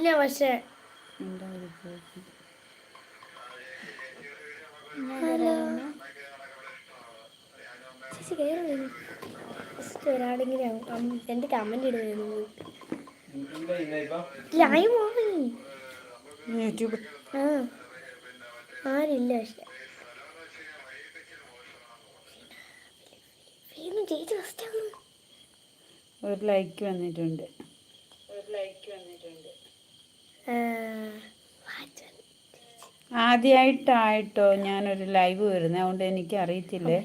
ഇല്ല പക്ഷേ. ഹലോ. ചേച്ചി കയറി വരൂ. ജസ്റ്റ് ഒരാളെങ്കിലും ഇടുന്നു ലൈവ് യൂട്യൂബ്. ആ. ആരില്ല പക്ഷെ. ചേച്ചി ഫസ്റ്റ് ഒരു ലൈക്ക് വന്നിട്ടുണ്ട്. ഒരു ലൈക്ക് വന്നിട്ടുണ്ട്. ആദ്യമായിട്ടായിട്ടോ ഞാനൊരു ലൈവ് വരുന്നത് അതുകൊണ്ട് എനിക്ക് അറിയത്തില്ലേ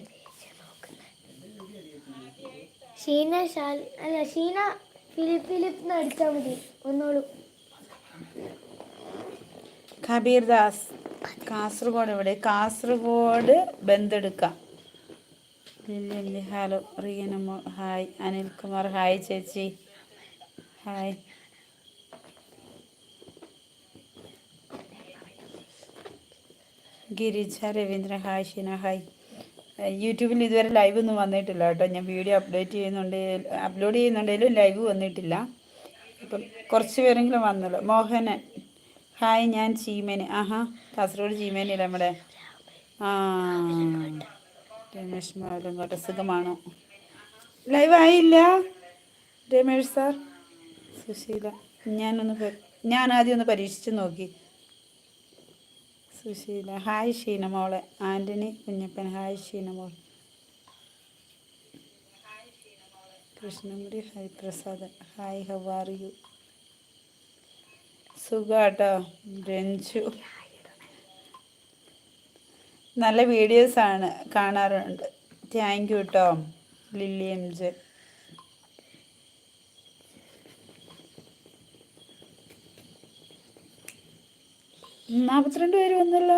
ഷീന ഷാൽ അല്ല ഷീന ഫിലിപ്പ് ഫിലിപ്പ് അടിച്ചാൽ മതി. ഒന്നോളൂ. കബീർ ദാസ് കാസർഗോഡ് എവിടെ? കാസർഗോഡ് ബന്ധെടുക്കാം ലില്ലി ഹലോ റീനമോ ഹായ് അനിൽകുമാർ ഹായ് ചേച്ചി. Hi. Girija Raveendra hi Sheena hi. യൂട്യൂബിൽ ഇതുവരെ ലൈവ് ഒന്നും വന്നിട്ടില്ല കേട്ടോ. ഞാൻ വീഡിയോ അപ്ഡേറ്റ് ചെയ്യുന്നുണ്ട് അപ്ലോഡ് ചെയ്യുന്നുണ്ടെങ്കിലും ലൈവ് വന്നിട്ടില്ല. ഇപ്പം കുറച്ച് പേരെങ്കിലും വന്നുള്ളൂ. മോഹനൻ ഹായ് ഞാൻ ചീമേന്. ആഹാ കാസർഗോഡ് ചീമേനില്ല നമ്മുടെ? ആ രമേഷ് മാലങ്കോട്ടെ. സുഖമാണോ? ലൈവ് ആയില്ല? രമേഷ് സാർ സുശീല ഞാനൊന്ന് ഞാൻ ആദ്യം ഒന്ന് പരീക്ഷിച്ച് നോക്കി. സുശീല. ഹായ് ഷീന മോളെ. Antony Kunjappan hi Sheena mall Krishnamudi hi Prasad hi how are you? സുഖാട്ടോ Ranju. നല്ല വീഡിയോസാണ് കാണാറുണ്ട്. താങ്ക് യു കേട്ടോ ലില്ലി എം ജെ. നാൽപ്പത്തിരണ്ട് പേര് വന്നല്ലോ.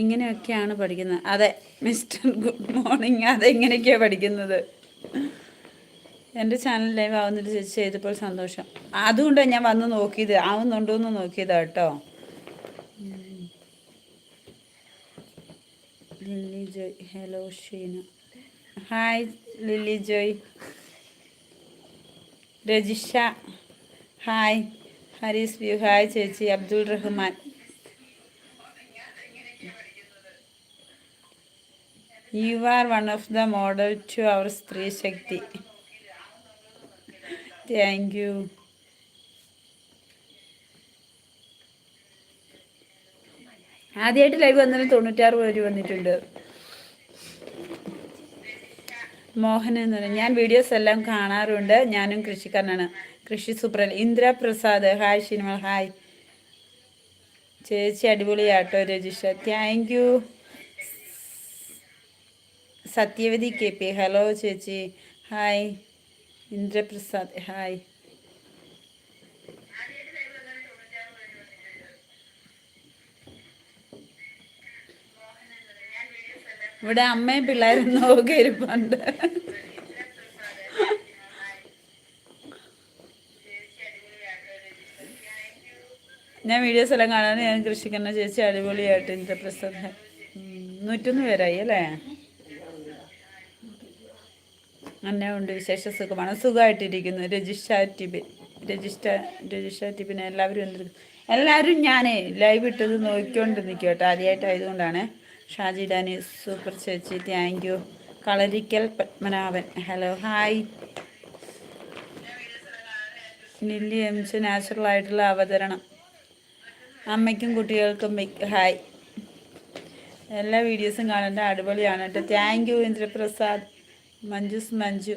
ഇങ്ങനെയൊക്കെയാണ് പഠിക്കുന്നത്. അതെ മിസ്റ്റർ ഗുഡ് മോർണിംഗ്. അതെ അതെങ്ങനെയൊക്കെയാണ് പഠിക്കുന്നത്? എന്റെ ചാനൽ ലൈവ് ആവുന്നതിൽ ചെയ്തപ്പോൾ സന്തോഷം. അതുകൊണ്ടാണ് ഞാൻ വന്ന് നോക്കിയത്. ആവുന്നുണ്ടോ എന്ന് നോക്കിയതാ കേട്ടോ Lilly Joy hello Sheena hi Lilly Joy Rajisha hi Harees view hi ചേച്ചി. Abdul Rahman. You are one of the model to our സ്ത്രീ ശക്തി. താങ്ക് യു ആദ്യമായിട്ട് ലൈവ് വന്നതിന് തൊണ്ണൂറ്റാറ് പേര് വന്നിട്ടുണ്ട്. മോഹൻ എന്ന് പറഞ്ഞു ഞാൻ വീഡിയോസ് എല്ലാം കാണാറുണ്ട്. ഞാനും കൃഷിക്കാരനാണ്. കൃഷി സൂപ്രൻ ഇന്ദ്ര പ്രസാദ് ഹായ് ഷിനിമ ഹായ്. ചേച്ചി അടിപൊളിയാട്ടോ Rajisha. Thank you Sathyavathi K P. Hello ചേച്ചി. ഹായ് ഇന്ദ്രപ്രസാദ്. ഹായ് ഇവിടെ അമ്മയും പിള്ളേരും നോക്കി ഇരിപ്പുണ്ട്. ഞാൻ വീഡിയോസ് എല്ലാം കാണാൻ ഞാൻ കൃഷിക്കുന്ന ചേച്ചി അടിപൊളിയായിട്ട് ഇന്നത്തെ പ്രസന്ത ഉം, നൂറ്റൊന്ന് പേരായി അല്ലേ? എന്നെ ഉണ്ട് വിശേഷ സുഖമാണ്. സുഖമായിട്ടിരിക്കുന്നു. രജിസ്റ്റ ടിബിൻ രജിസ്റ്റ രജിസ്റ്റ ടിബിൻ എല്ലാവരും എല്ലാവരും ഞാനേ ലൈവ് ഇട്ടത് നോക്കിക്കൊണ്ട് നിൽക്കും കേട്ടോ ആദ്യമായിട്ടായതുകൊണ്ടാണ്. ഷാജി ഡാനി സൂപ്പർ ചേച്ചി thank you Kalarikkal Padmanabhan. Hello hi Lilly C natural ആയിട്ടുള്ള അവതരണം. അമ്മയ്ക്കും കുട്ടികൾക്കും ഹായ് എല്ലാ വീഡിയോസും കാണേണ്ട അടിപൊളിയാണ് കേട്ടോ. Thank you Indraprasad. Manju's Manju.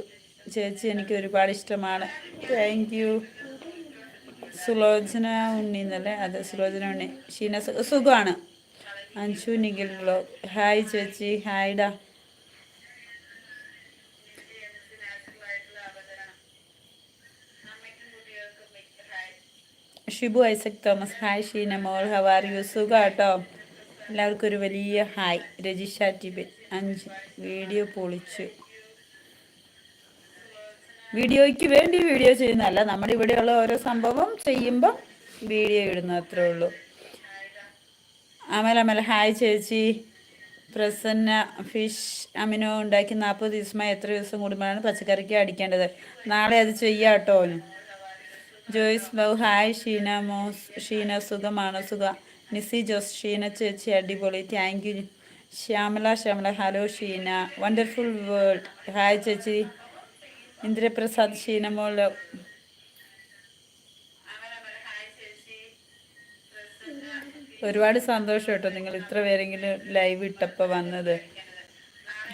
ചേച്ചി എനിക്ക് ഒരുപാട് ഇഷ്ടമാണ്. താങ്ക് യു സുലോചന ഉണ്ണി എന്നല്ലേ? അതെ സുലോചന ഉണ്ണി. ഷീന സുഖമാണ് അഞ്ചു നിഖിൽ ബ്ലോഗ് ഹായ് ചേച്ചി ഹായ്ഡാ ഷിബു ഐസക് തോമസ്. ഹായ് ഷീന മോൾ ഹവാർ യു? സുഖ എല്ലാവർക്കും ഒരു വലിയ ഹായ്. രജിഷ ടിബിൻ അഞ്ച്. വീഡിയോ പൊളിച്ചു. വീഡിയോയ്ക്ക് വേണ്ടി വീഡിയോ ചെയ്യുന്നതല്ല നമ്മുടെ ഇവിടെയുള്ള ഓരോ സംഭവം ചെയ്യുമ്പം വീഡിയോ ഇടുന്ന അത്രേ ഉള്ളൂ. അമൽ അമൽ. ഹായ് ചേച്ചി. പ്രസന്ന ഫിഷ് അമിനോ ഉണ്ടാക്കി നാൽപ്പത് ദിവസമായി എത്ര ദിവസം കൂടുമ്പോഴാണ് പച്ചക്കറിക്ക് അടിക്കേണ്ടത്? നാളെ അത് ചെയ്യാം കേട്ടോ ജോയ്സ് ബൗ. ഹായ് ഷീന. മോസ് ഷീന സുഖമാണ്? സുഖ. നിസി ജോസ് ഷീന ചേച്ചി അടിപൊളി. Thank you Shyamala Shyamala. Hello Sheena. Wonderful world hi ചേച്ചി. ഇന്ദ്രപ്രസാദ് ഷീന ഒരുപാട് സന്തോഷം കേട്ടോ നിങ്ങൾ ഇത്ര പേരെങ്കിലും ലൈവ് ഇട്ടപ്പോൾ വന്നത്.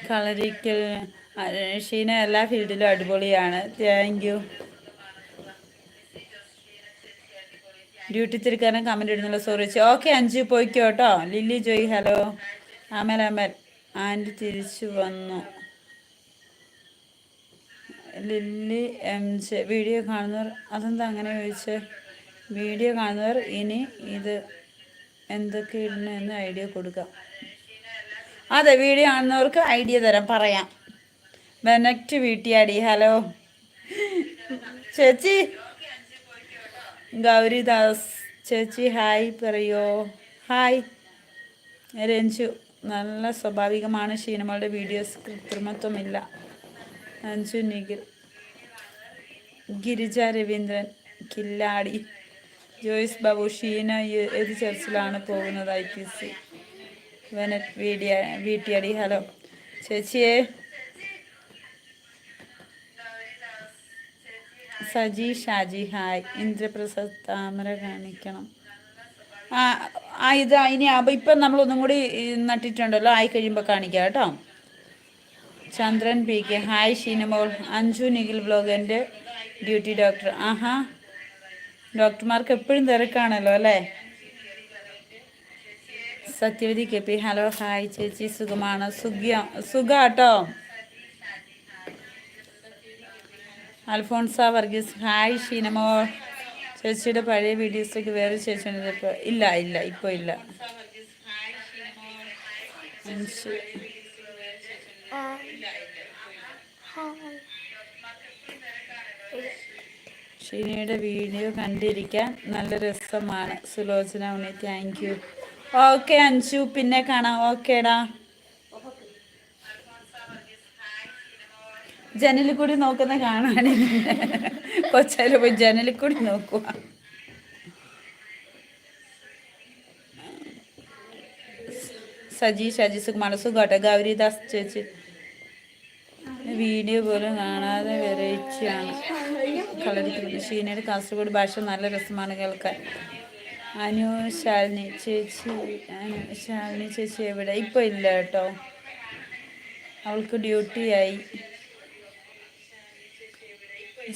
കളരിക്കൽ ഷീന എല്ലാ ഫീൽഡിലും അടിപൊളിയാണ്. താങ്ക് യു ഡ്യൂട്ടി തിരിക്കാരൻ കമന്റ് ഇടുന്നുള്ള സോറി ഓക്കെ അഞ്ചു പോയിക്കോ കേട്ടോ. ലില്ലി ജോയ് ഹലോ അമൽ അമൽ ആന്റി തിരിച്ചു വന്നു. ലില്ലി എം ജെ വീഡിയോ കാണുന്നവർ അതെന്താ അങ്ങനെ ചോദിച്ചേ? വീഡിയോ കാണുന്നവർ ഇനി ഇത് എന്തൊക്കെ ഇടണം എന്ന് ഐഡിയ കൊടുക്കാം. അതെ വീഡിയോ കാണുന്നവർക്ക് ഐഡിയ തരാം പറയാം. ബെനക്റ്റ് വീട്ടിയാടി ഹലോ. ചേച്ചി. ഗൗരിദാസ് ചേച്ചി ഹായ് പറയോ. ഹായ്. രഞ്ജു നല്ല സ്വാഭാവികമാണ് ഷീനമ്മളുടെ വീഡിയോസ് കൃത്രിമത്വമില്ല. അഞ്ചു നിഖിൽ. ഗിരിജ രവീന്ദ്രൻ കില്ലാടി. ജോയ്സ് ബാബു ഷീന ഏത് ചർച്ചിലാണ് പോകുന്നത് ഐ പി സി? വെനറ്റ് വീഡിയ വീട്ടിയടി. ഹലോ. ചേച്ചിയെ. സജി ഷാജി ഹായ്. ഇന്ദ്രപ്രസാദ് താമര കാണിക്കണം. ആ ആ ഇത് ഇനി അപ്പം ഇപ്പം നമ്മളൊന്നും കൂടി നട്ടിട്ടുണ്ടല്ലോ. ആയി കഴിയുമ്പോൾ കാണിക്കാം കേട്ടോ. Chandran P K. Hi ഷീനമോൾ. Anju Nikhil ബ്ലോഗിന്റെ ഡ്യൂട്ടി ഡോക്ടർ. ആഹാ. ഡോക്ടർമാർക്ക് എപ്പോഴും തിരക്കാണല്ലോ അല്ലേ? Sathyavathi K P hello hi ചേച്ചി സുഖമാണ്? സുഖ്യ സുഖ കേട്ടോ അൽഫോൺസ വർഗീസ്. ഹായ് ഷീനമോ. ചേച്ചിയുടെ പഴയ വീഡിയോസിലേക്ക് വേറെ ചേച്ചിയുണ്ട് ഇപ്പോൾ ഇല്ല ഇല്ല ഇപ്പോൾ ഇല്ല. അൻഷു. ഷീനയുടെ വീഡിയോ കണ്ടിരിക്കാൻ നല്ല രസമാണ്. Sulochana Unni thank you okay Anju പിന്നെ കാണാം. ഓക്കേടാ ജനലിൽ കൂടി നോക്കുന്ന കാണാനില്ല. കൊച്ചാൽ പോയി ജനലിൽ കൂടി നോക്കുക സജി ഷജി സുകുമാർ സുഖോട്ടെ ഗൗരിദാസ് ചേച്ചി. വീഡിയോ പോലും കാണാതെ വെറൈറ്റിയാണ് കളരിക്കുന്നത് ഷീനയുടെ കാസർഗോഡ് ഭാഷ നല്ല രസമാണ് കേൾക്കാൻ. അനു ശാലിനി ചേച്ചി അനു ശാലിനി ചേച്ചി എവിടെ? ഇപ്പോൾ ഇല്ല കേട്ടോ. അവൾക്ക് ഡ്യൂട്ടിയായി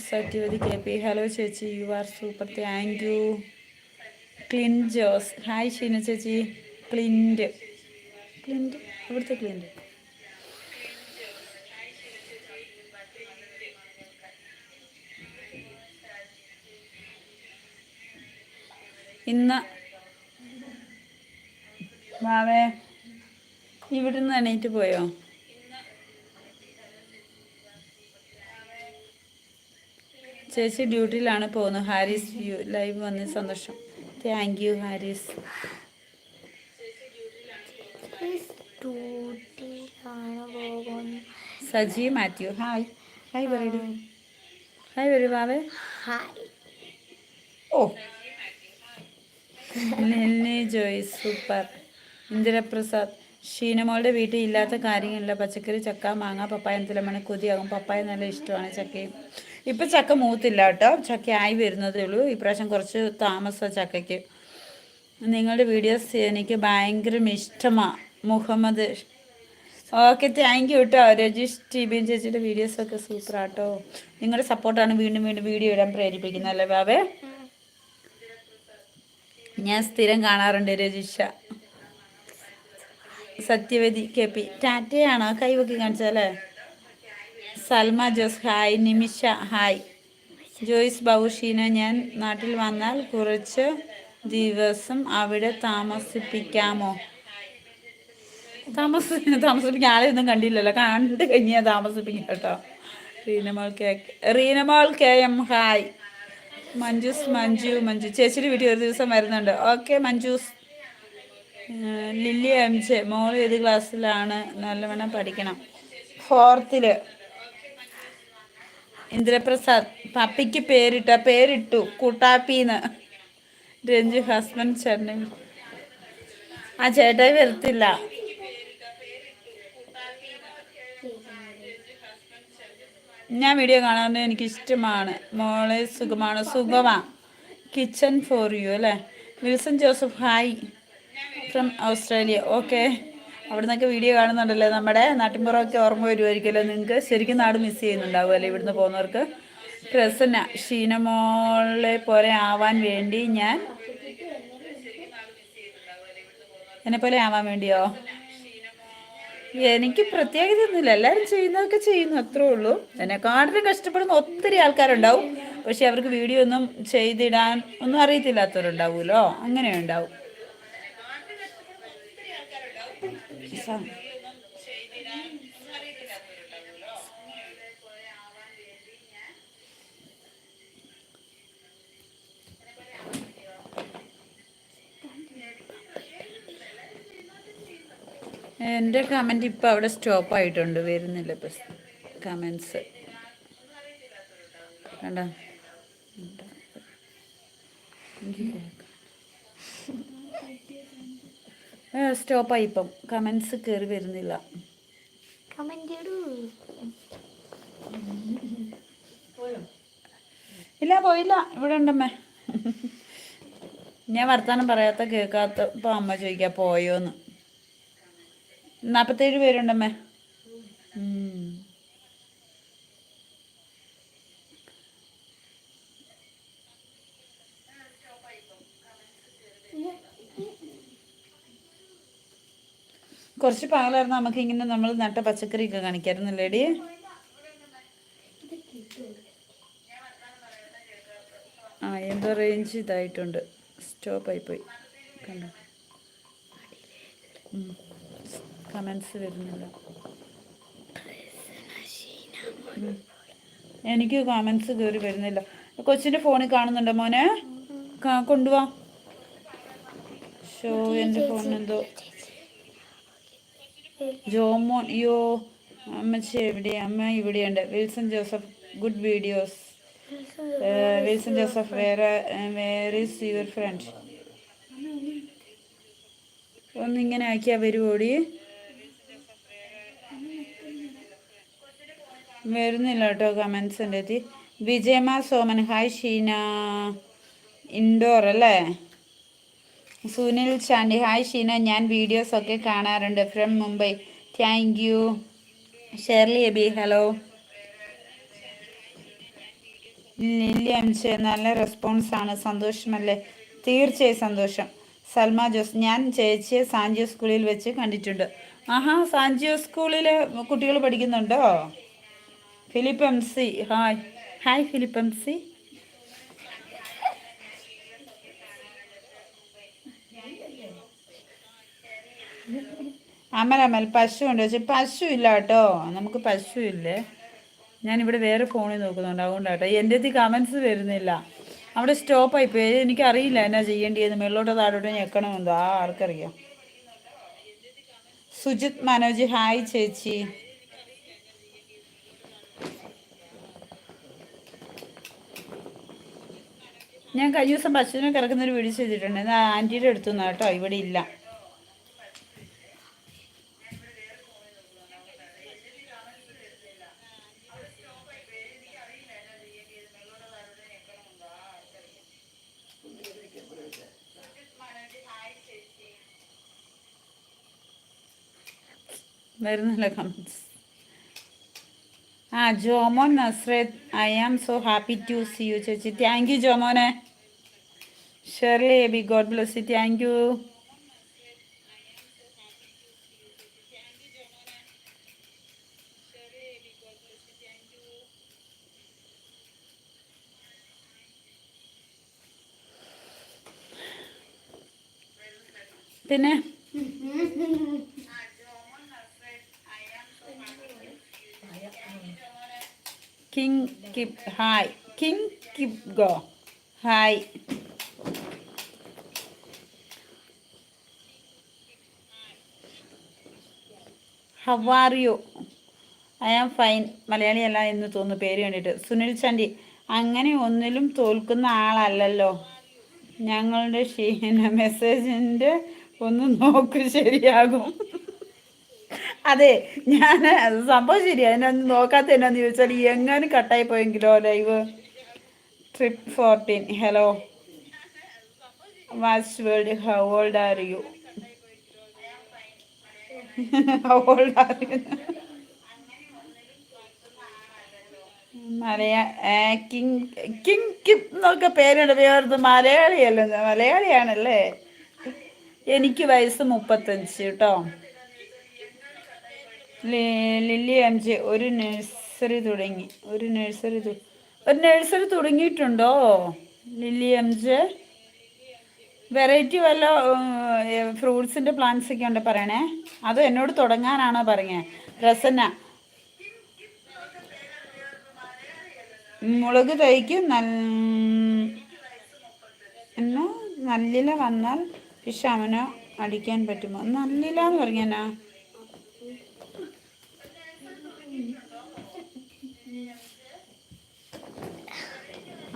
സത്യവതി കെ പി. ഹലോ ചേച്ചി you are super. Thank you. Clint Jose. Hi Sheena ചേച്ചി. ക്ലിന്റ്. ക്ലിന്റ്? ഇവിടുത്തെ ക്ലിന്റ്? ഇന്ന് മാവേ ഇവിടുന്ന് എണീറ്റ് പോയോ? ചേച്ചി ഡ്യൂട്ടിയിലാണ് പോകുന്നത്. ഹാരിസ് വ്യൂ ലൈവ് വന്ന് സന്തോഷം. Thank you Haris. Saji Mathew hi. Hi പറയൂ. ഹായ് വരൂ ബാവേ ഹായ്. ഓ നെല്ലി ജോയ് സൂപ്പർ ഇന്ദിരപ്രസാദ്. ഷീനമോളുടെ വീട്ടിൽ ഇല്ലാത്ത കാര്യങ്ങളില്ല. പച്ചക്കറി ചക്ക മാങ്ങ പപ്പായ എന്തെല്ലാം കൊതിയാകും. പപ്പായ നല്ല ഇഷ്ടമാണ് ചക്കയും. ഇപ്പം ചക്ക മൂത്തില്ല കേട്ടോ. ചക്ക ആയി വരുന്നതേ ഉള്ളൂ. ഇപ്രാവശ്യം കുറച്ച് താമസം ചക്കയ്ക്ക്. നിങ്ങളുടെ വീഡിയോസ് എനിക്ക് ഭയങ്കര ഇഷ്ടമാണ് മുഹമ്മദ്. ഓക്കെ താങ്ക് യു കേട്ടോ രജീഷ് ടി ബി ചേച്ചിയുടെ വീഡിയോസൊക്കെ സൂപ്പറാട്ടോ നിങ്ങളുടെ സപ്പോർട്ടാണ് വീണ്ടും വീണ്ടും വീഡിയോ ഇടാൻ പ്രേരിപ്പിക്കുന്നത് അല്ലേ ബാബേ? ഞാൻ സ്ഥിരം കാണാറുണ്ട് രജിഷ. Sathyavathi K P. ടാറ്റയാണോ കൈവക്കി കാണിച്ചാലേ സൽമ ജോസ് ഹായ്. നിമിഷ ഹായ്. ജോയിസ് ബൗഷീന ഞാൻ നാട്ടിൽ വന്നാൽ കുറച്ച് ദിവസം അവിടെ താമസിപ്പിക്കാമോ? താമസ താമസിപ്പിക്കാൻ ഒന്നും കണ്ടില്ലല്ലോ. കണ്ടു കഴിഞ്ഞാൽ താമസിപ്പിക്കാം കേട്ടോ. Reenamol K Reenamol K M hi. Manjus Manju Manju. ചേച്ചിയുടെ വീട്ടിൽ ഒരു ദിവസം വരുന്നുണ്ട്. Okay Manjus. Lilly M J. മോൾ ഏത് ക്ലാസ്സിലാണ്? നല്ലവണ്ണം പഠിക്കണം. ഫോർത്തിൽ. ഇന്ദ്രപ്രസാദ്. പപ്പിക്ക് പേരിട്ട പേരിട്ടു. കൂട്ടാപ്പിന്ന്. രഞ്ജു ഹസ്ബൻഡ് ചേട്ടൻ ആ ചേട്ടായി വരത്തില്ല. ഞാൻ വീഡിയോ കാണാൻ എനിക്ക് ഇഷ്ടമാണ് മോളെ സുഖമാണ്. സുഖമാ. കിച്ചൺ ഫോർ യു അല്ലേ? Wilson Joseph hi from Australia okay അവിടെ നിന്നൊക്കെ വീഡിയോ കാണുന്നുണ്ടല്ലേ നമ്മുടെ? നാട്ടിൻപുറമൊക്കെ ഓർമ്മ വരുമായിരിക്കുമല്ലോ നിങ്ങൾക്ക്. ശരിക്കും നാട് മിസ് ചെയ്യുന്നുണ്ടാവുമല്ലേ ഇവിടുന്ന് പോകുന്നവർക്ക്? പ്രസന്ന ഷീനമോളെ പോലെ ആവാൻ വേണ്ടി ഞാൻ എന്നെ പോലെ ആവാൻ വേണ്ടിയോ? എനിക്ക് പ്രത്യേകത ഒന്നുമില്ല. എല്ലാവരും ചെയ്യുന്നതൊക്കെ ചെയ്യുന്നു അത്രേ ഉള്ളൂ. എന്നെക്കാട്ടിലും കഷ്ടപ്പെടുന്ന ഒത്തിരി ആൾക്കാരുണ്ടാവും. പക്ഷെ അവർക്ക് വീഡിയോ ഒന്നും ചെയ്തിടാൻ ഒന്നും അറിയത്തില്ലാത്തവരുണ്ടാവുമല്ലോ. അങ്ങനെ ഉണ്ടാവും എന്റെ കമന്റ് ഇപ്പോൾ അവിടെ സ്റ്റോപ്പ് ആയിട്ടുണ്ട്. വരുന്നില്ല ഇപ്പം കമൻസ് കണ്ടോ? സ്റ്റോപ്പായി ഇപ്പം. കമൻസ് കയറി വരുന്നില്ല. ഇല്ല പോയില്ല. ഇവിടെ ഉണ്ടമ്മേ. ഞാൻ വർത്താനം പറയാത്ത കേൾക്കാത്ത ഇപ്പം അമ്മ ചോദിക്കാം പോയോന്ന്. നാൽപ്പത്തേഴ് പേരുണ്ടമ്മേ. കുറച്ച് പാകലായിരുന്നു നമുക്ക് ഇങ്ങനെ നമ്മൾ നട്ട പച്ചക്കറിയൊക്കെ കാണിക്കായിരുന്നല്ലേടി ആ എന്തോ റേഞ്ച് ഇതായിട്ടുണ്ട്. സ്റ്റോപ്പായി പോയി. കണ്ടോ? കമൻസ് വരുന്നുണ്ട്. എനിക്ക് കമൻസ് കയറി വരുന്നില്ല. കൊച്ചിന്റെ ഫോണിൽ കാണുന്നുണ്ടോ മോനെ? കൊണ്ടുവാ. ഷോ എന്റെ ഫോണിനെന്തോ ജോമോൻ യോ അമ്മച്ചി എവിടെ? അമ്മ ഇവിടെയുണ്ട്. Wilson Joseph good videos Wilson Joseph വേറെ വേർ ഈസ് യുവർ ഫ്രണ്ട് ഒന്നിങ്ങനെ ആക്കിയാ വരുവോടി? വരുന്നില്ല കേട്ടോ കമൻസ് എന്റെ എത്തി വിജയമ സോമൻ. ഹായ് ഷീന. ഇൻഡോർ അല്ലേ? സുനിൽ ചാണ്ടി. ഹായ് ഷീന. ഞാൻ വീഡിയോസ് ഒക്കെ കാണാറുണ്ട് from Mumbai thank you Shirley Aby hello Lilly അംശ നല്ല റെസ്പോൺസ് ആണ്. സന്തോഷമല്ലേ? തീർച്ചയായും സന്തോഷം. സൽമ ജോസ്. ഞാൻ ചേച്ചിയെ സാഞ്ചിയോ സ്കൂളിൽ വെച്ച് കണ്ടിട്ടുണ്ട്. ആഹാ സാഞ്ചിയോ സ്കൂളിൽ കുട്ടികൾ പഠിക്കുന്നുണ്ടോ? Philip M C hi hi Philip M C Amal Amal പശു ഉണ്ട് പക്ഷെ പശു ഇല്ല കേട്ടോ. നമുക്ക് പശു ഇല്ലേ ഞാനിവിടെ വേറെ ഫോണിൽ നോക്കുന്നുണ്ട്. അതുകൊണ്ടാട്ടോ. എന്റെ അടുത്ത് കമൻസ് വരുന്നില്ല. അവിടെ സ്റ്റോപ്പായി പോയി. എനിക്കറിയില്ല എന്നാ ചെയ്യേണ്ടിയെന്ന്. മേളിലോട്ടോ താഴോട്ടോ ഞെക്കണമെന്തോ. ആ ആർക്കറിയാം. സുജിത് മനോജ് ഹായ് ചേച്ചി. ഞാൻ കഴിഞ്ഞ ദിവസം പശുവിനെ കിടക്കുന്ന ഒരു വീഡിയോ ചെയ്തിട്ടുണ്ട്. ഞാൻ ആന്റിയുടെ അടുത്തു നിന്നാണ് കേട്ടോ. ഇവിടെ ഇല്ല. വരുന്നില്ല കമൻസ് ആ Jomon Nazreth I am so happy to see you ചേച്ചി. താങ്ക് യു ജോമോനെ. Shirley Aby God bless you thank you പിന്നെ? King kip hi king kip go hi how are I am fine മലയാളിയല്ല എന്ന് തോന്നുന്നു പേര് കണ്ടിട്ട്. സുനിൽ ചാണ്ടി അങ്ങനെ ഒന്നിലും തോൽക്കുന്ന ആളല്ലല്ലോ. ഞങ്ങളുടെ ഷീന മെസ്സേജിന്റെ ഒന്ന് നോക്ക് ശരിയാകും. അതെ ഞാൻ സംഭവം ശരിയാ. എന്നെ നോക്കാത്ത എന്നാന്ന് ചോദിച്ചാൽ എങ്ങനെ കട്ടായി പോയെങ്കിലോ live trip fourteen hello watch world how old are you മലയാ king king എന്നൊക്കെ പേരുണ്ട് വേറത് മലയാളിയല്ല? മലയാളിയാണല്ലേ? എനിക്ക് വയസ്സ് മുപ്പത്തഞ്ച് കേട്ടോ. ലില്ലി അഞ്ച് ഒരു നഴ്സറി തുടങ്ങി. ഒരു നഴ്സറി ഒരു നഴ്സറി തുടങ്ങിയിട്ടുണ്ടോ? ലില്ലി ജെ വെറൈറ്റി വല്ല ഫ്രൂട്ട്സിന്റെ പ്ലാന്റ്സ് ഒക്കെ ഉണ്ട് പറയണേ. അത് എന്നോട് തുടങ്ങാനാണോ പറഞ്ഞേ? രസന. മുളക് തൈക്ക് എന്നാ നല്ലില വന്നാൽ പിഷാമനോ അടിക്കാൻ പറ്റുമോ? നല്ലില എന്ന് പറഞ്ഞാ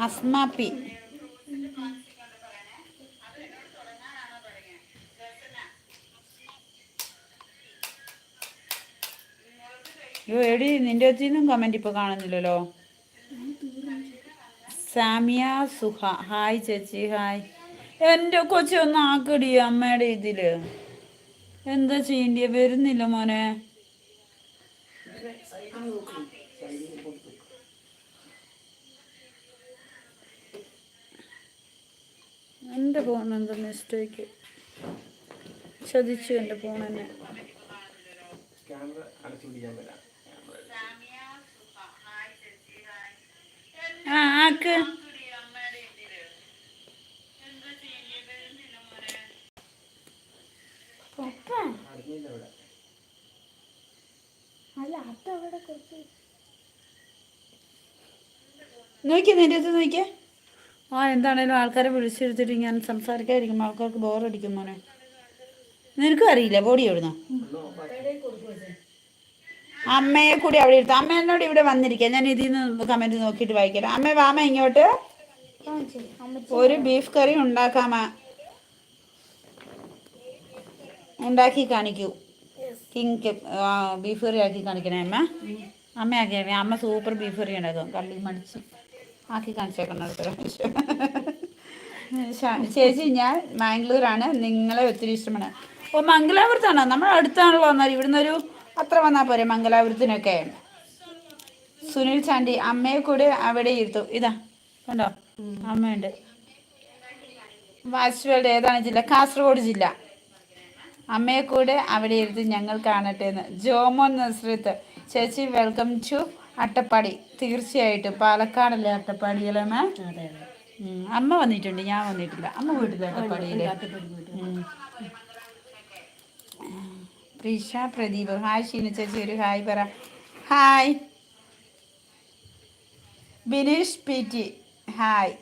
അസ്മാപ്പി. അയ്യോ എടി നിന്റെ അച്ഛനും കമന്റ് ഇപ്പൊ കാണുന്നില്ലല്ലോ. സാമിയ സുഹ. ഹായ് ചേച്ചി ഹായ് എന്റെ കൊച്ചി ഒന്ന് ആക്കടി അമ്മയുടെ ഇതിൽ. എന്താ ചെയ്യണ്ടിയ? വരുന്നില്ല മോനെ. എന്റെ ഫോൺ എന്താ മിസ്റ്റേക്ക് ചതിച്ചു എന്റെ ഫോൺ തന്നെ അടച്ചു പിടിക്കാൻ പറ്റാം ആ ആക്ക്. അല്ല അതവിടെ കുറച്ച് നോക്കിയേ നിന്റെ അടുത്ത് നോക്കിയേ ആ എന്താണേലും ആൾക്കാരെ വിളിച്ചെടുത്തിട്ട് ഞാൻ സംസാരിക്കാതിരിക്കും ആൾക്കാർക്ക് ബോറടിക്കും മോനെ. നിനക്കും അറിയില്ല ബോഡി എവിടുന്ന? അമ്മയെ കൂടി അവിടെ ഇരുത്തു. അമ്മ എന്നോട് ഇവിടെ വന്നിരിക്കാം ഞാൻ ഇതിൽ നിന്ന് കമന്റ് നോക്കിയിട്ട് വായിക്കാം അമ്മ വാമ ഇങ്ങോട്ട്. ഒരു ബീഫ് കറി ഉണ്ടാക്കാമ ഉണ്ടാക്കി കാണിക്കൂ. കിങ് ബീഫ് കറി ആക്കി കാണിക്കണേ അമ്മ. അമ്മ ആക്കി അമ്മ സൂപ്പർ ബീഫ് കറി ഉണ്ടാക്കും. കള്ളി മടിച്ച് ആക്കി കാണിച്ചേക്കണം ചേച്ചി ഞാൻ മാംഗ്ലൂരാണ്. നിങ്ങളെ ഒത്തിരി ഇഷ്ടമാണ്. ഓ മംഗലാപുരത്താണോ? നമ്മൾ അടുത്താണല്ലോ എന്നാൽ ഇവിടുന്ന് ഒരു അത്ര വന്നാൽ പോരെ മംഗലാപുരത്തിനൊക്കെ. സുനിൽ ചാണ്ടി അമ്മയെ കൂടെ അവിടെ ഇരുത്തു. ഇതാ കണ്ടോ? അമ്മയുണ്ട്. വാച്ച്വേൾഡ് ഏതാണ് ജില്ല? കാസർഗോഡ് ജില്ല. അമ്മയെ കൂടെ അവിടെ ഇരുത്തി ഞങ്ങൾ കാണട്ടെ എന്ന്. ജോമോൻ നസ്രത്ത് ചേച്ചി വെൽക്കം ടു അട്ടപ്പാടി. തീർച്ചയായിട്ടും. പാലക്കാടല്ലേ അട്ടപ്പാടി അല്ലേ മാം അമ്മ വന്നിട്ടുണ്ട്. ഞാൻ വന്നിട്ടില്ല. അമ്മ വീട്ടിലെ അട്ടപ്പാടിയിൽ. പ്രീഷ പ്രദീപ്. ഹായ് ഷീന ചേച്ചി ഒരു ഹായ് പറ. Hi Bineesh P T hi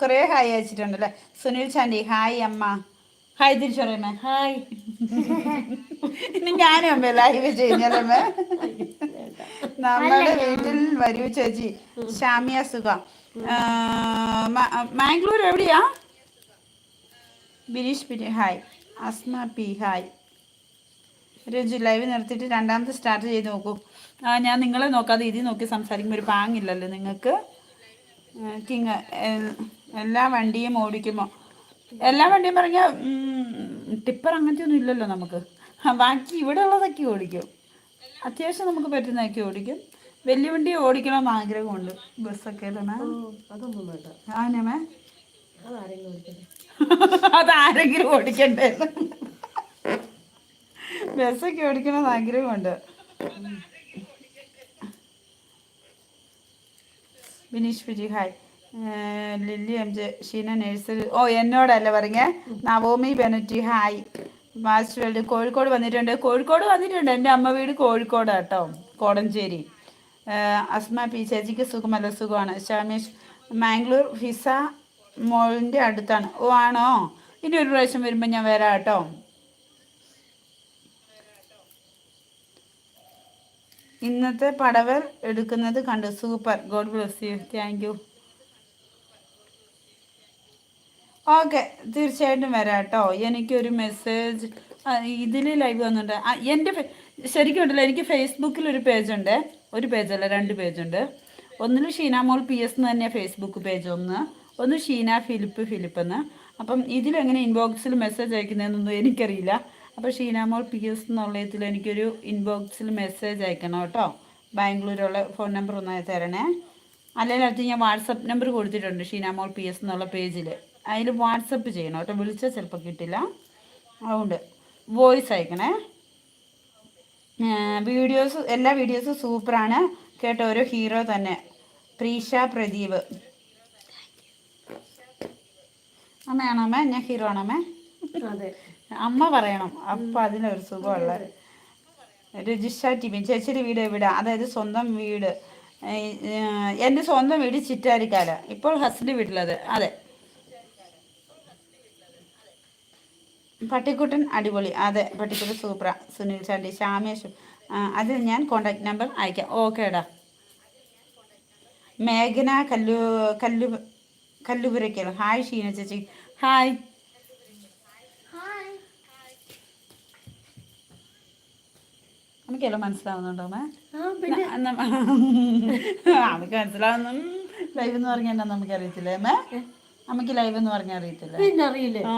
കുറേ ഹായ് അയച്ചിട്ടുണ്ടല്ലേ? സുനിൽ ചാണ്ടി. ഹായ് അമ്മ. ഹായ് തിരിച്ചറിയമ്മ ഹായ് ഇനി ഞാനും അമ്മ ലൈവ് ചെയ്യുന്നതമ്മേ നമ്മുടെ വീട്ടിൽ വരൂ ചേച്ചി. ഷാമിയ സുഖ. മാംഗ്ലൂർ എവിടെയാ? Bineesh P hi Asma P. Hi Ranju live നിർത്തിയിട്ട് രണ്ടാമത്തെ സ്റ്റാർട്ട് ചെയ്ത് നോക്കൂ. ആ ഞാൻ നിങ്ങളെ നോക്കാതെ ഇതി നോക്കി സംസാരിക്കുമ്പോൾ ഒരു പാങ്ങില്ലല്ലോ നിങ്ങൾക്ക്. കിങ് എല്ലാ വണ്ടിയും ഓടിക്കുമോ? എല്ലാ വണ്ടിയും പറഞ്ഞാൽ ടിപ്പർ അങ്ങനത്തെ ഒന്നും ഇല്ലല്ലോ നമുക്ക്. ബാക്കി ഇവിടെ ഉള്ളതൊക്കെ ഓടിക്കും. അത്യാവശ്യം നമുക്ക് പറ്റുന്നതൊക്കെ ഓടിക്കും. വലിയ വണ്ടി ഓടിക്കണമെന്ന് ആഗ്രഹമുണ്ട്. ബസ്സൊക്കെ അതൊന്നും അതാരെങ്കിലും ഓടിക്കണ്ടേ? ബസ്സൊക്കെ ഓടിക്കണമെന്ന് ആഗ്രഹമുണ്ട്. Bineesh Viji hi. Lilly M J Sheena nursery. ഓ എന്നോടല്ല പറഞ്ഞേ? Naomi ബെനറ്റി hi. Master world Kozhikode വന്നിട്ടുണ്ട്. കോഴിക്കോട് വന്നിട്ടുണ്ട്. എന്റെ അമ്മ വീട് കോഴിക്കോട് കേട്ടോ കോടഞ്ചേരി അസ്മ പി ചേച്ചിക്ക് സുഖമല്ല സുഖമാണ്. ഷാമേഷ് മാംഗ്ലൂർ ഫിസ മോളിന്റെ അടുത്താണ്. ഓ ആണോ? ഇനി ഒരു പ്രാവശ്യം വരുമ്പോൾ ഞാൻ വരാം കേട്ടോ ഇന്നത്തെ പടവൽ എടുക്കുന്നത് കണ്ടു. Super. God bless you. Thank you okay തീർച്ചയായിട്ടും വരാം കേട്ടോ എനിക്കൊരു മെസ്സേജ് ഇതിൽ ലൈവ് വന്നിട്ടുണ്ട്. എന്റെ ശരിക്കും ഉണ്ടല്ലോ എനിക്ക് ഫേസ്ബുക്കിൽ ഒരു പേജുണ്ട് ഒരു പേജല്ല രണ്ട് പേജുണ്ട് ഒന്നിൽ ഷീന മോൾ പി എസ് എന്ന് തന്നെയാണ് ഫേസ്ബുക്ക് പേജ് ഒന്ന്. ഒന്ന് ഷീന ഫിലിപ്പ് ഫിലിപ്പ് എന്ന് അപ്പം ഇതിലെങ്ങനെ ഇൻബോക്സിൽ മെസ്സേജ് അയക്കുന്നതെന്നൊന്നും എനിക്കറിയില്ല. അപ്പോൾ ഷീന മോൾ പി എസ് എന്നുള്ള ഇതിൽ എനിക്കൊരു ഇൻബോക്സിൽ മെസ്സേജ് അയക്കണം കേട്ടോ. ബാംഗ്ലൂരുള്ള ഫോൺ നമ്പർ ഒന്ന് തരണേ. അല്ലെങ്കിൽ അടുത്ത് ഞാൻ വാട്സപ്പ് നമ്പർ കൊടുത്തിട്ടുണ്ട് ഷീനാമോൾ പി എസ് എന്നുള്ള പേജിൽ അതിൽ വാട്സപ്പ് ചെയ്യണം കേട്ടോ. വിളിച്ചാൽ ചിലപ്പോൾ കിട്ടില്ല. അതുകൊണ്ട് വോയിസ് അയക്കണേ. വീഡിയോസ് എല്ലാ വീഡിയോസും സൂപ്പറാണ് കേട്ടോ ഓരോ ഹീറോ തന്നെ. പ്രീഷ പ്രദീപ്. അമ്മയാണോ അമ്മ? ഞാൻ ഹീറോ ആണോ അമ്മ? അമ്മ പറയണം. അപ്പം അതിനൊരു സുഖമുള്ള രജിസ്റ്റർ ടി വി ചേച്ചിയുടെ വീട് എവിടെ? അതായത് സ്വന്തം വീട്. എന്റെ സ്വന്തം വീട് ചിറ്റാരിക്കാല. ഇപ്പോൾ ഹസ്ബൻഡ് വീട്ടിലത്. അതെ. പട്ടിക്കുട്ടൻ അടിപൊളി. അതെ പട്ടിക്കുട്ടൻ സൂപ്ര. സുനിൽ ചാണ്ടി ശ്യാമേഷും അതിൽ ഞാൻ കോണ്ടാക്ട് നമ്പർ അയക്കാം. ഓക്കേടാ മേഘന കല്ലു കല്ലു കല്ലുപുരയ്ക്കൽ. ഹായ് ഷീന ചേച്ചി. ഹായ് നമുക്കെല്ലാം മനസ്സിലാവുന്നുണ്ടോ നമുക്ക് മനസ്സിലാവുന്നു. ലൈവ് എന്ന് പറഞ്ഞാൽ നമുക്ക് അറിയത്തില്ലേ മേ? അമ്മയ്ക്ക് ലൈവ് എന്ന് പറഞ്ഞാൽ അറിയത്തില്ല? പിന്നെ അറിയില്ലേ ആ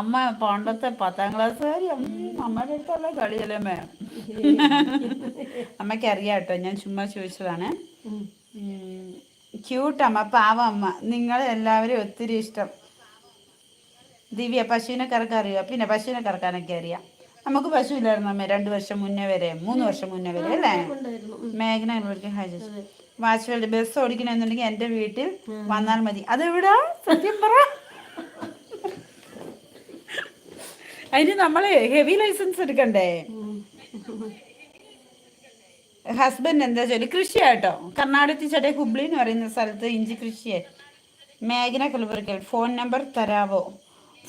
അമ്മ പണ്ടത്തെ പത്താം ക്ലാസ്സുകാരി അമ്മയുടെ അടുത്തുള്ള കളിയല്ലേ മേ? അമ്മയ്ക്ക് അറിയാം കേട്ടോ ഞാൻ ചുമ്മാ ചോദിച്ചതാണ്. ക്യൂട്ട് അമ്മ പാവം അമ്മ. നിങ്ങളെ എല്ലാവരും ഒത്തിരി ഇഷ്ടം. ദിവ്യ പശുവിനെ കറക്കാൻ അറിയാം പിന്നെ പശുവിനെ കറക്കാനൊക്കെ അറിയാം. നമുക്ക് പശു ഇല്ലായിരുന്നു അമ്മ രണ്ട് വർഷം മുന്നേ വരെ മൂന്ന് വർഷം മുന്നേ വരെ അല്ലേ. മേഘന വാച്ച്വേൾഡ് ബസ് ഓടിക്കണമെന്നുണ്ടെങ്കിൽ എന്റെ വീട്ടിൽ വന്നാൽ മതി. അതെവിടാ? സത്യം പറ. അതിന് നമ്മൾ ഹെവി ലൈസൻസ് എടുക്കണ്ടേ. ഹസ്ബൻഡ് എന്താ ജോലി? കൃഷിയാട്ടോ. കർണാടകത്തിൽ ചേട്ടൻ ഹുബ്ലി എന്ന് പറയുന്ന സ്ഥലത്ത് ഇഞ്ചി കൃഷിയെ. മേഘന കല്ലുപുരക്കൽ ഫോൺ നമ്പർ തരാവോ?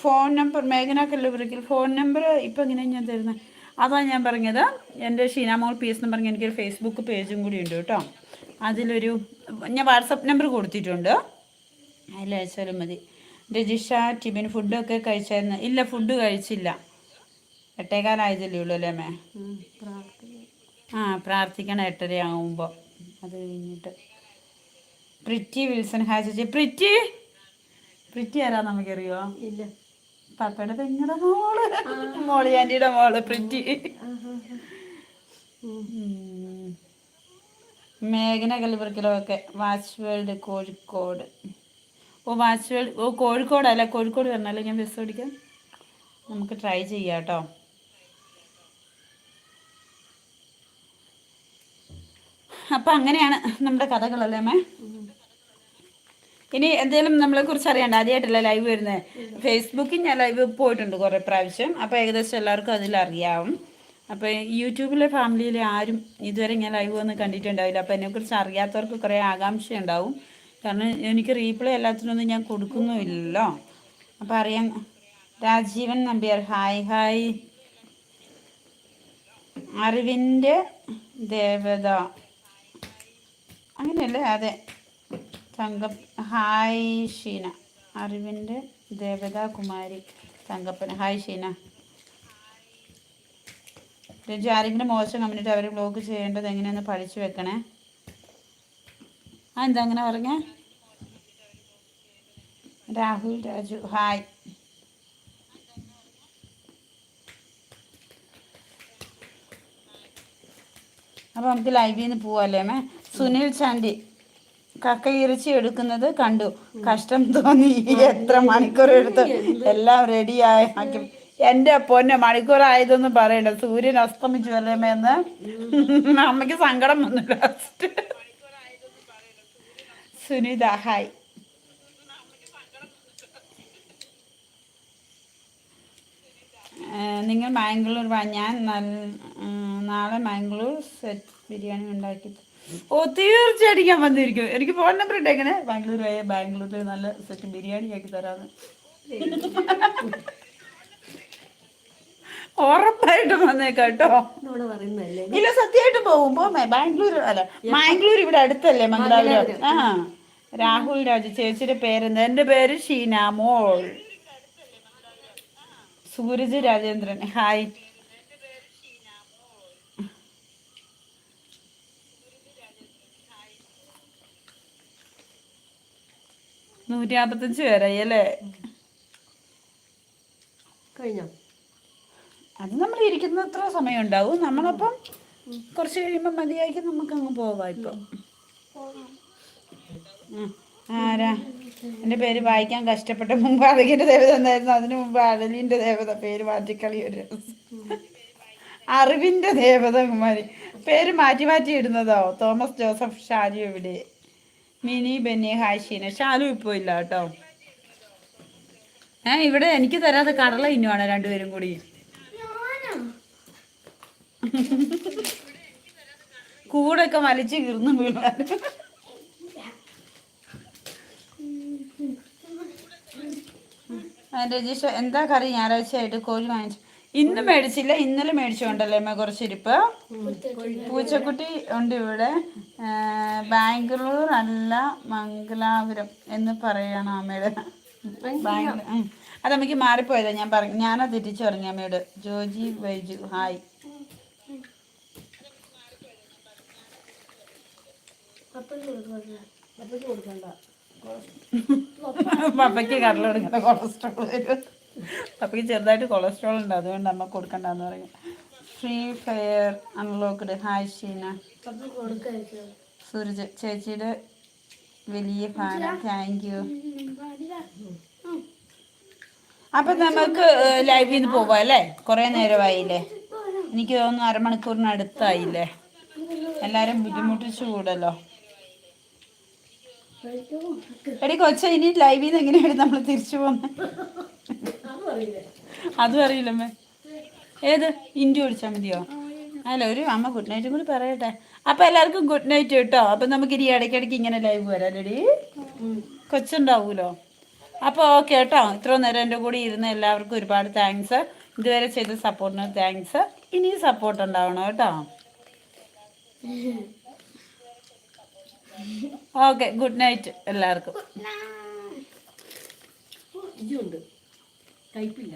ഫോൺ നമ്പർ മേഘന കല്ലുപുരക്കിൽ ഫോൺ നമ്പർ ഇപ്പം എങ്ങനെയാണ് ഞാൻ തരുന്നത് അതാണ് ഞാൻ പറഞ്ഞത്. എന്റെ ഷീനാമോൾ പി എസ് എന്ന് പറഞ്ഞ എനിക്കൊരു ഫേസ്ബുക്ക് പേജും കൂടി ഉണ്ട് കേട്ടോ. അതിലൊരു ഞാൻ വാട്സപ്പ് നമ്പർ കൊടുത്തിട്ടുണ്ട്. അതിലയച്ചാലും മതി. രജിഷ ടിബിൻ ഫുഡൊക്കെ കഴിച്ചായിരുന്നു. ഇല്ല ഫുഡ് കഴിച്ചില്ല. എട്ടേകാലായതല്ലേ ഉള്ളൂ അല്ലേ മേ ആ പ്രാർത്ഥിക്കണം എട്ടരയാകുമ്പോൾ അത് കഴിഞ്ഞിട്ട്. Pretty Wilson Haji. Pretty? Pretty ആരാ നമുക്കറിയോ? ഇല്ല. പപ്പയുടെ പെങ്ങളുടെ മോൾ. മോളി ആന്റിയുടെ മോൾ പ്രിറ്റി. മേഘന കലിപുറക്കിലൊക്കെ വാച്ച് വേൾഡ് കോഴിക്കോട്. ഓ വാച്ച് വേൾഡ് ഓ കോഴിക്കോടല്ല കോഴിക്കോട് വരണല്ലേ ഞാൻ ബസ് ഓടിക്കാം? നമുക്ക് ട്രൈ ചെയ്യാം കേട്ടോ. അപ്പം അങ്ങനെയാണ് നമ്മുടെ കഥകളല്ലേ ഉം. ഇനി എന്തെങ്കിലും നമ്മളെ കുറിച്ച് അറിയണ്ട. ആദ്യമായിട്ടല്ല ലൈവ് വരുന്നത് ഫേസ്ബുക്കിൽ ഞാൻ ലൈവ് പോയിട്ടുണ്ട് കുറേ പ്രാവശ്യം. അപ്പോൾ ഏകദേശം എല്ലാവർക്കും അതിലറിയാവും അപ്പോൾ യൂട്യൂബിലെ ഫാമിലിയിലെ ആരും ഇതുവരെ ഞാൻ ലൈവ് വന്ന് കണ്ടിട്ടുണ്ടാവില്ല. അപ്പോൾ എന്നെക്കുറിച്ച് അറിയാത്തവർക്ക് കുറേ ആകാംക്ഷ ഉണ്ടാവും. കാരണം എനിക്ക് റീപ്ലൈ എല്ലാത്തിനൊന്നും ഞാൻ കൊടുക്കുന്നുമില്ലല്ലോ അപ്പോൾ അറിയാം. രാജീവൻ നമ്പ്യാർ ഹായ് ഹായ് അറിവിന്റെ ദേവത. അങ്ങനെയല്ലേ? അതെ. തങ്ക ഹായ് ഷീന. അറിവിന്റെ ദേവതാ കുമാരി തങ്കപ്പൻ. ഹായ് ഷീന. രജു ആരെങ്കിലും മോശം കമ്മിനിട്ട് അവരെ ബ്ലോക്ക് ചെയ്യേണ്ടത് എങ്ങനെയാന്ന് പഠിച്ചു വെക്കണേ. ആ എന്താ അങ്ങനെ പറഞ്ഞേ? രാഹുൽ രാജു ഹായ്. അപ്പോൾ നമുക്ക് ലൈവിൽ നിന്ന് പോവാല്ലേ മേ? സുനിൽ ചാണ്ടി. കക്ക ഇറച്ചി എടുക്കുന്നത് കണ്ടു. കഷ്ടം തോന്നി. എത്ര മണിക്കൂർ എടുത്ത് എല്ലാം റെഡിയായി ആക്കി എന്റെ പൊന്നെ മണിക്കൂർ ആയതൊന്നും പറയണ്ട. സൂര്യൻ അസ്തമിച്ചു വല്ലേമെന്ന് അമ്മയ്ക്ക് സങ്കടം വന്നു ലാസ്റ്റ് സുനിത ഹായ് നിങ്ങൾ മാംഗ്ലൂർ വാ. ഞാൻ നാളെ മാംഗ്ലൂർ സെറ്റ് ബിരിയാണി ഉണ്ടാക്കി ഓ തീർച്ചയായിട്ടും ഞാൻ വന്നിരിക്കും. എനിക്ക് ഫോൺ നമ്പർ ഇട്ടേക്കണേ. ബാംഗ്ലൂർ പോയ ബാംഗ്ലൂരിൽ നല്ല സെറ്റ് ബിരിയാണി ആക്കി തരാന്ന്. ഉറപ്പായിട്ടും വന്നേക്കാട്ടോ ഇല്ല സത്യമായിട്ടും പോകുമ്പോ ബാംഗ്ലൂർ അല്ല ബാംഗ്ലൂർ ഇവിടെ അടുത്തല്ലേ മംഗളാപുരം ആ രാഹുൽ രാജു ചേച്ചിയുടെ പേരെന്താ? എന്റെ പേര് ഷീന മോൾ. സൂരജ് രാജേന്ദ്രൻ. ഹായ്. നൂറ്റി നാപ്പത്തഞ്ച് പേരായി അല്ലേ? കഴിഞ്ഞോ? അത് നമ്മൾ ഇരിക്കുന്ന അത്ര സമയം ഉണ്ടാവും നമ്മളപ്പം കുറച്ച് കഴിയുമ്പോൾ മതിയായി നമുക്ക് അങ്ങ് പോവാം ഇപ്പം. ആരാ? എന്റെ പേര് വായിക്കാൻ കഷ്ടപ്പെട്ട മുമ്പ് അഴകിന്റെ ദേവത എന്തായിരുന്നു അതിനു മുമ്പ് അഴലിന്റെ ദേവത പേര് മാറ്റിക്കളി ഒരു അറിവിന്റെ അറിവിന്റെ ദേവത കുമാരി. പേര് മാറ്റി മാറ്റി ഇടുന്നതോ? തോമസ് ജോസഫ് ഷാജു എവിടെ മിനി ബെന്നി ഹാഷിന്. ഷാലു ഇപ്പോൾ ഇല്ല കേട്ടോ. ഏ ഇവിടെ എനിക്ക് തരാത്ത കടല ഇന്നുവാണ് രണ്ടുപേരും കൂടി? കൂടൊക്കെ വലിച്ചു കീർന്ന് വീണാൽ രജിഷ എന്താ കറി? ഞായറാഴ്ചയായിട്ട് കോഴി വാങ്ങിച്ചു. ഇന്ന് മേടിച്ചില്ല. ഇന്നലെ മേടിച്ചുകൊണ്ടല്ലേ അമ്മ കുറച്ചിരിപ്പ്? പൂച്ചക്കുട്ടി ഉണ്ട് ഇവിടെ. ബാംഗ്ലൂർ അല്ല മംഗലാപുരം എന്ന് പറയണം അമ്മയുടെ. ബാംഗ്ലൂർ. ഉം. അത് നമുക്ക് മാറിപ്പോയതാ. ഞാൻ പറഞ്ഞു ഞാനാ തിരിച്ചു പറഞ്ഞു അമ്മയോട്. ജോജി വൈജു ഹായ്. പപ്പയ്ക്ക് കടല കൊടുക്കണ്ട കൊളസ്ട്രോൾ വരും. പപ്പയ്ക്ക് ചെറുതായിട്ട് കൊളസ്ട്രോൾ ഉണ്ട് അതുകൊണ്ട് അമ്മ കൊടുക്കണ്ടെന്ന് പറയും. Free fire unlocked hi Sheena. Sooraj ചേച്ചിയുടെ വലിയ ഫാന താങ്ക് യു അപ്പൊ നമുക്ക് ലൈവിൽ നിന്ന് പോവാം അല്ലേ? കുറെ നേരമായില്ലേ? എനിക്ക് തോന്നുന്നു അരമണിക്കൂറിന് അടുത്തായില്ലേ? എല്ലാരും ബുദ്ധിമുട്ടിച്ചു കൂടല്ലോ എടി കൊച്ച ഇനി ലൈവിൽ നിന്ന് എങ്ങനെയാണ് നമ്മൾ തിരിച്ചു പോകുന്നത് അതും അറിയില്ലമ്മേ ഏത്? ഇൻഡു ഒഴിച്ചാൽ മതിയോ? അല്ല ഒരു അമ്മ ഗുഡ് നൈറ്റും കൂടി പറയട്ടെ. അപ്പൊ എല്ലാവർക്കും ഗുഡ് നൈറ്റ് കേട്ടോ. അപ്പൊ നമുക്ക് ഇനി ഇടയ്ക്കിടയ്ക്ക് ഇങ്ങനെ ലൈവ് വരാലടി. ലെടി കൊച്ചുണ്ടാവൂലോ? അപ്പോൾ ഓക്കെ കേട്ടോ. ഇത്ര നേരം എന്റെ കൂടെ ഇരുന്ന എല്ലാവർക്കും ഒരുപാട് താങ്ക്സ് ഇതുവരെ ചെയ്ത സപ്പോർട്ടിന് താങ്ക്സ് ഇനിയും സപ്പോർട്ട് ഉണ്ടാവണം കേട്ടോ. ഓക്കെ ഗുഡ് നൈറ്റ് എല്ലാവർക്കും. ഇതുണ്ട് കയ്പില്ല